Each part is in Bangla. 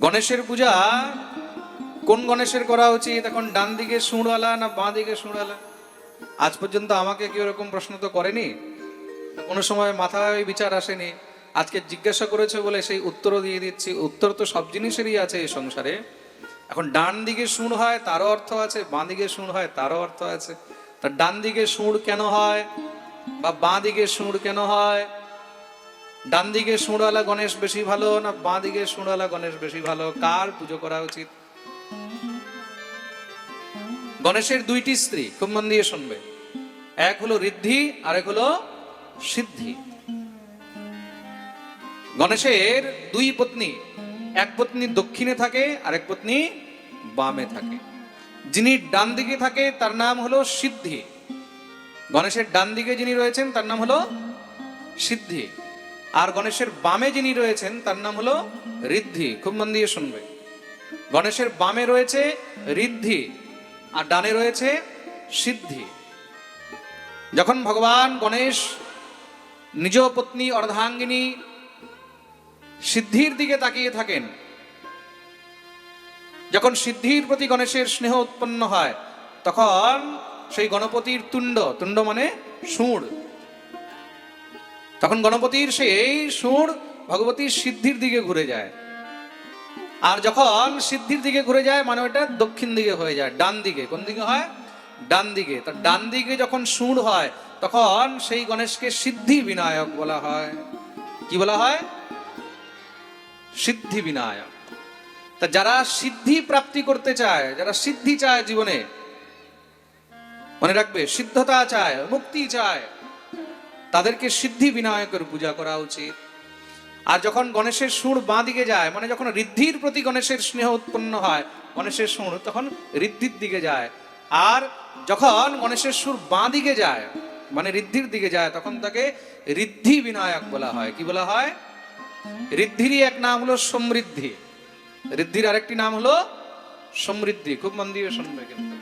গণেশের পূজা? কোন গণেশের করা উচিত? এখন ডান দিকে সুঁড়ওয়ালা না বাঁ দিকে সুঁড়ওয়ালা আজ পর্যন্ত আমাকে কেউ এরকম প্রশ্ন তো করেনি। কোনো সময় মাথায় বিচার আসেনি। আজকে জিজ্ঞাসা করেছে বলে সেই উত্তরও দিয়ে দিচ্ছি। উত্তর তো সব জিনিসেরই আছে এই সংসারে। এখন ডান দিকে সুর হয়, তারও অর্থ আছে। বাঁ দিকে সুর হয়, তারও অর্থ আছে। তা ডান দিকে সুর কেন হয়? বা বাঁ দিকে সুর কেন হয়? ডান দিকে সুরওয়ালা গণেশ বেশি ভালো, না বাঁ দিকে সুরওয়ালা গণেশ বেশি ভালো? কার পুজো করা উচিত? গণেশের দুইটি স্ত্রী, খুব মন দিয়ে শুনবে। এক হলো ঋদ্ধি আর এক হলো সিদ্ধি। গণেশের দুই পত্নী, এক পত্নী দক্ষিণে থাকে আর এক পত্নী বামে থাকে। যিনি ডান দিকে থাকে, তার নাম হলো সিদ্ধি। গণেশের ডান দিকে যিনি রয়েছেন, তার নাম হলো সিদ্ধি। আর গণেশের বামে যিনি রয়েছেন, তার নাম হলো ঋদ্ধি। খুব মন দিয়ে শুনবে। গণেশের বামে রয়েছে ঋদ্ধি আর ডানে রয়েছে সিদ্ধি। যখন ভগবান গণেশ নিজ পত্নী অর্ধাঙ্গিনী সিদ্ধির দিকে তাকিয়ে থাকেন, যখন সিদ্ধির প্রতি গণেশের স্নেহ উৎপন্ন হয়, তখন সেই গণপতির তুণ্ড তুণ্ড মানে সুর তখন গণপতির সেই সুর ভগবতীর সিদ্ধির দিকে ঘুরে যায়। আর যখন সিদ্ধির দিকে ঘুরে যায় মানে ওটা দক্ষিণ দিকে হয়ে যায়, ডান দিকে। কোন দিকে হয়? ডান দিকে। তা ডান দিকে যখন সুর হয়, তখন সেই গণেশকে সিদ্ধি বিনায়ক বলা হয়। কি বলা হয়? সিদ্ধি বিনায়ক। তা যারা সিদ্ধি প্রাপ্তি করতে চায়, যারা সিদ্ধি চায় জীবনে, মনে রাখবে, সিদ্ধতা চায়, মুক্তি চায় তাদেরকে সিদ্ধি বিনায়কের পূজা করা উচিত। আর যখন গণেশের সুর বাঁ দিকে যায় মানে যখন ঋদ্ধির প্রতি গণেশের স্নেহ উৎপন্ন হয়, গণেশের সুর তখন ঋদ্ধির দিকে যায়। আর যখন গণেশের সুর বাঁ দিকে যায় মানে ঋদ্ধির দিকে যায়, তখন তাকে ঋদ্ধি বিনায়ক বলা হয়। কি বলা হয়? ঋদ্ধিরই এক নাম হলো সমৃদ্ধি। ঋদ্ধির আরেকটি নাম হলো সমৃদ্ধি। খুব মন দিয়ে শুনবে কিন্তু।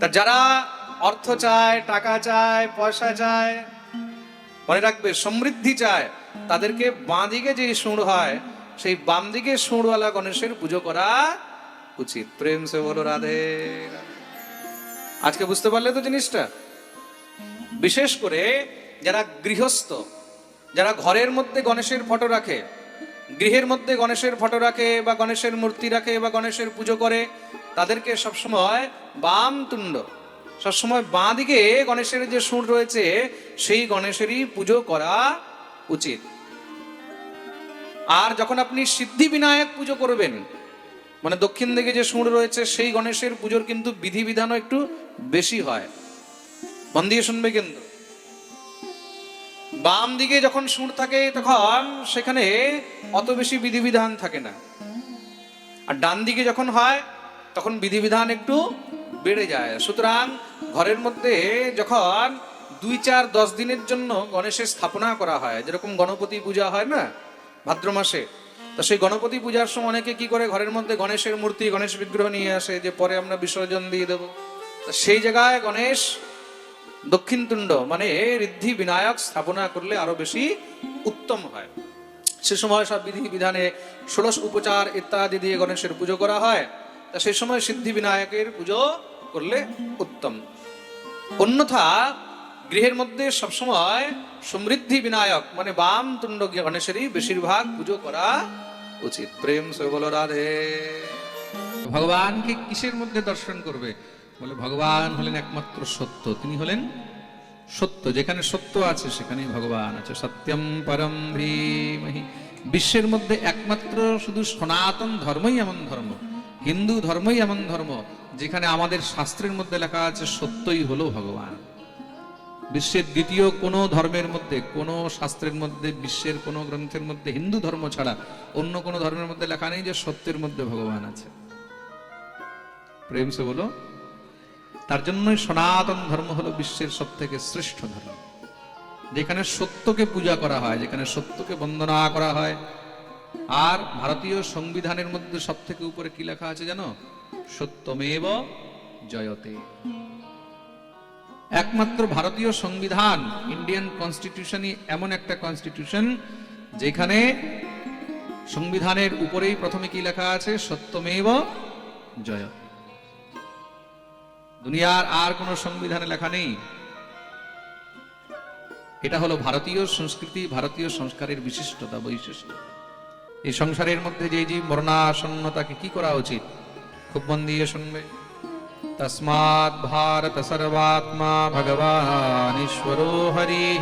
তা যারা অর্থ চায়, টাকা চায়, পয়সা চায় মনে রাখবে, সমৃদ্ধি চায়। তাদেরকে বাঁ দিকে যে সুর হয়, সেই বাম দিকে সুরওয়ালা গণেশের পুজো করা উচিত। প্রেম সে বলো রাধে। আজকে বুঝতে পারলে তো জিনিসটা? বিশেষ করে যারা গৃহস্থ, যারা ঘরের মধ্যে গণেশের ফটো রাখে, গৃহের মধ্যে গণেশের ফটো রাখে বা গণেশের মূর্তি রাখে বা গণেশের পুজো করে, তাদেরকে সবসময় বাম তুণ্ড সবসময় বাঁ দিকে গণেশের যে সুর রয়েছে, সেই গণেশেরই পুজো করা উচিত। আর যখন আপনি সিদ্ধি বিনায়ক পুজো করবেন মানে দক্ষিণ দিকে যে সুর রয়েছে, সেই গণেশের পুজোর কিন্তু বিধিবিধানও একটু বেশি হয়। মন দিয়ে শুনবে কিন্তু। বাম দিকে যখন সুর থাকে, তখন সেখানে অত বেশি বিধিবিধান থাকে না। আর ডান দিকে যখন হয়, তখন বিধিবিধান একটু বেড়ে যায়। সুতরাং ঘরের মধ্যে যখন দুই চার দশ দিনের জন্য গণেশের স্থাপনা করা হয়, যেরকম গণপতি পূজা হয় না, ভাদ্র মাসে, তো সেই গণপতি পূজার সময় অনেকে কি করে, ঘরের মধ্যে গণেশের মূর্তি, গণেশ বিগ্রহ নিয়ে আসে, যে পরে আমরা বিসর্জন দিয়ে দেবো। সেই জায়গায় গণেশ দক্ষিণ তুণ্ড মানে ঋদ্ধি বিনায়ক স্থাপনা করলে আরও বেশি উত্তম হয়। সে সময় সব বিধি বিধানে ষোড়শ উপচার ইত্যাদি দিয়ে গণেশের পুজো করা হয়। তা সেই সময় সিদ্ধি বিনায়কের পুজো করলে উত্তম। অন্যথা গৃহের মধ্যে সবসময় সমৃদ্ধি বিনায়ক মানে বাম তুণ্ড গণেশেরই বেশিরভাগ পুজো করা উচিত। প্রেম সে রাধে। ভগবানকে কিসের মধ্যে দর্শন করবে? বলে, ভগবান হলেন একমাত্র সত্য। তিনি হলেন সত্য। যেখানে সত্য আছে, সেখানেই ভগবান আছে। সত্যম পরম ধীমহি। বিশ্বের মধ্যে একমাত্র শুধু সনাতন ধর্মই এমন ধর্ম। হিন্দু ধর্মই এমন ধর্ম, যেখানে আমাদের শাস্ত্রের মধ্যে লেখা আছে, সত্যই হলো ভগবান। বিশ্বের দ্বিতীয় কোনো ধর্মের মধ্যে, কোনো শাস্ত্রের মধ্যে, বিশ্বের কোনো গ্রন্থের মধ্যে, হিন্দু ধর্ম ছাড়া অন্য কোনো ধর্মের মধ্যে লেখা নেই যে সত্যের মধ্যে ভগবান আছে। প্রেম সে বলো, তার জন্যই সনাতন ধর্ম হলো বিশ্বের সব থেকে শ্রেষ্ঠ ধর্ম। যেখানে সত্যকে পূজা করা হয়, যেখানে সত্যকে বন্দনা করা হয় আর ভারতীয় সংবিধানের মধ্যে সব থেকে উপরে কি লেখা আছে জানো? সত্যমেব জয়তে। একমাত্র ভারতীয় সংবিধান ইন্ডিয়ান কনস্টিটিউশনই এমন একটা কনস্টিটিউশন যেখানে সংবিধানের উপরেই প্রথমে কি লেখা আছে? সত্যমেব জয় দুনিয়ার আর কোন সংবিধানে লেখা নেই। এটা হলো ভারতীয় সংস্কৃতি, ভারতীয় সংস্কারের বিশিষ্টতা, বৈশিষ্ট্য। এই সংসারের মধ্যে যে যে মরণাসন্ন তাকে কি করা উচিত? খুব মন দিয়ে শুনবে। তসমাৎ ভারত সর্বাত্মা ভগবান ঈশ্বরো হরি।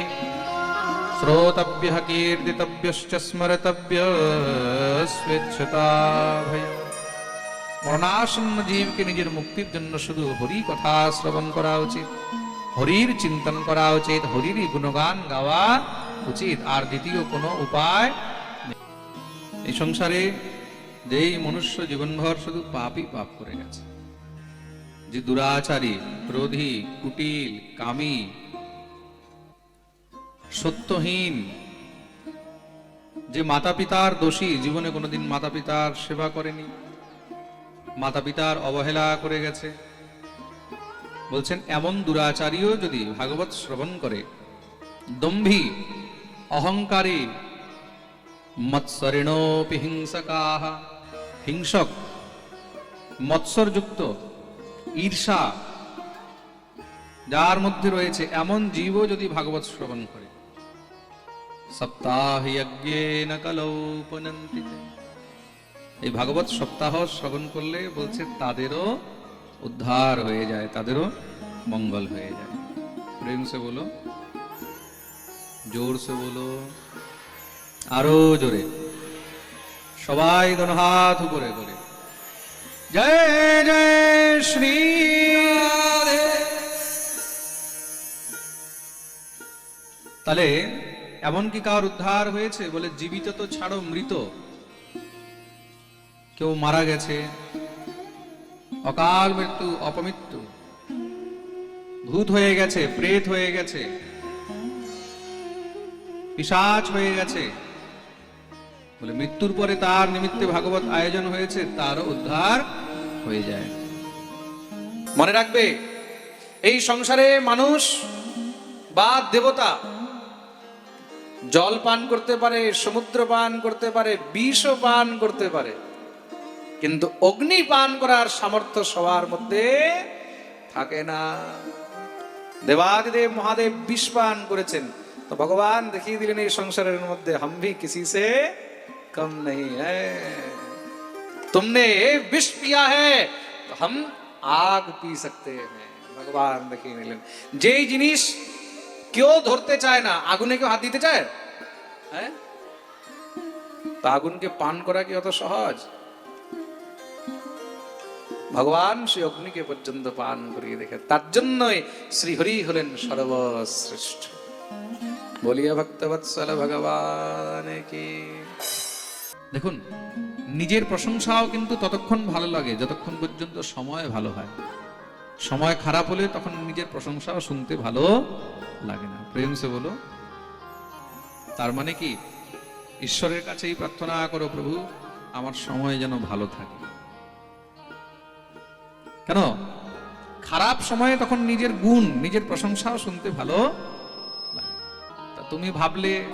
শ্রোতব্য কীর্তিতব্যশ্চ স্মরতব্য স্বেচ্ছতা ভয়। মরণাসন্ন জীবকে নিজের মুক্তির জন্য শুধু হরি কথা শ্রবণ করা উচিত। হরির চিন্তন করা উচিত, হরিরই গুণগান গাওয়া উচিত। আর দ্বিতীয় কোনো উপায়। এই সংসারে যেই মনুষ্য জীবনভর শুধু পাপই পাপ করে গেছে। যে দুরাচারী, ক্রোধী, কুটিল, কামী, সত্যহীন, যে মাতা পিতার দোষী, জীবনে কোনোদিন মাতা পিতার সেবা করেনি মাতা পিতার অবহেলা করে গেছে। বলছেন, এমন দুরাচারীও যদি ভাগবত শ্রবণ করে, দম্ভী, অহংকারী মৎসরিণোপি হিংসকাহ হিংসক, মৎসরযুক্ত, ঈর্ষা। যার মধ্যে রয়েছে এমন জীবও যদি ভাগবত শ্রবণ করে। সপ্তাহ যজ্ঞেন কলৌপনন্তি এই ভাগবত সপ্তাহ শ্রবণ করলে বলছে তাদেরও উদ্ধার হয়ে যায়, তাদেরও মঙ্গল হয়ে যায়। প্রেম সে বলো, জোর সে বলো আরও জোরে। সবাই হাত উপরে করে। জয় জয় শ্রী তাহলে এমন কি কার উদ্ধার হয়েছে বলে জীবিত তো ছাড়ো মৃত? কেউ মারা গেছে। অকাল মৃত্যু, অপমৃত্যু। ভূত হয়ে গেছে, প্রেত হয়ে গেছে। পিসাচ হয়ে গেছে। বলে, মৃত্যুর পরে তার নিমিত্তে ভাগবত আয়োজন হয়েছে তার উদ্ধার হয়ে যায়। মনে রাখবে, এই সংসারে মানুষ বা দেবতা জল পান করতে পারে, সমুদ্র পান করতে পারে, বিষও পান করতে পারে, কিন্তু অগ্নি পান করার সামর্থ্য সবার মধ্যে থাকে না। দেবাদিদেব মহাদেব বিষ পান করেছেন। তো ভগবান দেখিয়ে দিলেন এই সংসারের মধ্যে, হাম্ভি কিসি সে कम नहीं है तुमने विष पिया है तो हम आग पी सकते हैं ভগবান দেখিয়ে দিলেন যেই জিনিস কেউ ধরতে চায় না আগুনে কেউ হাত দিতে চায় হ্যাঁ তা আগুনকে পান করা কি অত সহজ ভগবান শ্রী অগ্নিকে পর্যন্ত পান করিয়ে দেখে তার জন্যই শ্রীহরি হলেন সর্বশ্রেষ্ঠ বলিয়া ভক্তবৎসল ভগবান কি দেখুন, নিজের প্রশংসাও কিন্তু ততক্ষণ ভালো লাগে, যতক্ষণ পর্যন্ত সময় ভালো হয়। সময় খারাপ হলে তখন নিজের প্রশংসাও শুনতে ভালো লাগে না। প্রেম সে বলো, তার মানে কি? ঈশ্বরের কাছেই প্রার্থনা করো, প্রভু, আমার সময় যেন ভালো থাকে। কেন? খারাপ সময়ে তখন নিজের গুণ, নিজের প্রশংসাও শুনতে ভালো লাগে। তা তুমি ভাবলে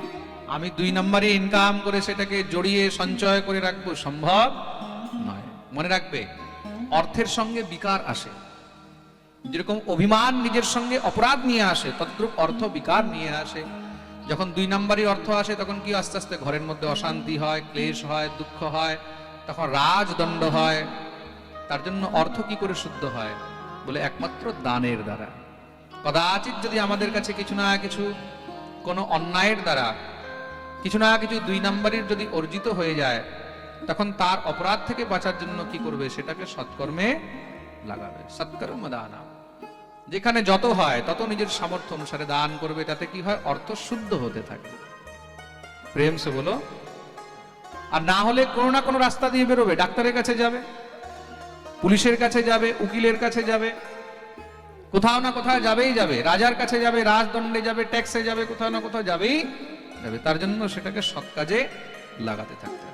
আমি দুই নম্বরে ইনকাম করে সেটাকে জড়িয়ে সঞ্চয় করে রাখব সম্ভব নয়। মনে রাখবে, অর্থের সঙ্গে বিকার আসে। যেরকম অভিমান নিজের সঙ্গে অপরাধ নিয়ে আসে তদ্রুপ অর্থ বিকার নিয়ে আসে। যখন দুই নাম্বারই অর্থ আসে, তখন কি আস্তে আস্তে ঘরের মধ্যে অশান্তি হয়, ক্লেশ হয়, দুঃখ হয়, তখন রাজদণ্ড হয়। তার জন্য অর্থ কি করে শুদ্ধ হয়? বলে একমাত্র দানের দ্বারা। কদাচিৎ যদি আমাদের কাছে কিছু না কিছু কোনো অন্যায়ের দ্বারা কিছু না কিছু দুই নাম্বারের যদি অর্জিত হয়ে যায়, তখন তার অপরাধ থেকে বাঁচার জন্য কি করবে? সেটাকে সৎকর্মে লাগাবে। সৎকর্ম দানা। যেখানে যত হয়, তত নিজের সামর্থ্য অনুসারে দান করবে। তাতে কি হয়? অর্থ শুদ্ধ হতে থাকে। প্রেম সে বলো, আর না হলে কোনো না কোনো রাস্তা দিয়ে বেরোবে। ডাক্তারের কাছে যাবে, পুলিশের কাছে যাবে, উকিলের কাছে যাবে। কোথাও না কোথাও যাবেই যাবে। রাজার কাছে যাবে, রাজদণ্ডে যাবে, ট্যাক্সে যাবে, কোথাও না কোথাও যাবেই যাবে তার জন্য সেটাকে সৎ কাজে লাগাতে থাকতে